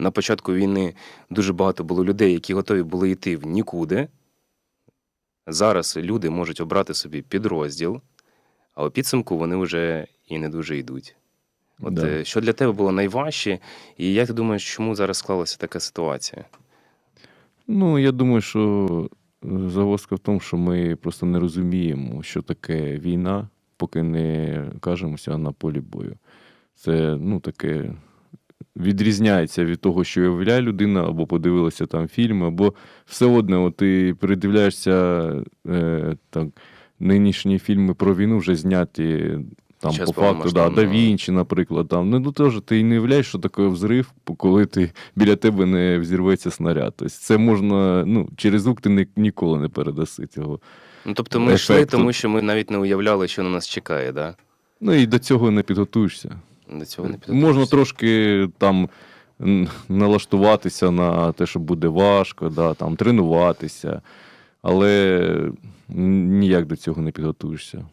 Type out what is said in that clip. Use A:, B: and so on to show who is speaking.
A: на початку війни дуже багато було людей, які готові були йти в нікуди. Зараз люди можуть обрати собі підрозділ, а у підсумку вони вже і не дуже йдуть. От
B: Да.
A: е, що для тебе було найважче, і як ти думаєш, чому зараз склалася така ситуація?
B: Ну, я думаю, що е, загвоздка в тому, що ми просто не розуміємо, що таке війна, поки не кажемося на полі бою. Це ну, таке відрізняється від того, що уявляє людина, або подивилася там фільми, або все одне, ти передивляєшся е, так, нинішні фільми про війну вже зняті. Там,
A: Щас
B: по факту, да. Да Вінчі, наприклад, там. Ну, ну теж ти не уявляєш, що таке взрив, коли ти біля тебе не взірветься снаряд. Тобто це можна, ну, через звук ти ні, ніколи не передаси цього.
A: Ну, тобто ми йшли, тому що ми навіть не уявляли, що на нас чекає, да?
B: Ну і до цього не підготуєшся.
A: До цього не
B: Можна трошки там налаштуватися на те, що буде важко, да, там, тренуватися, але ніяк до цього не підготуєшся.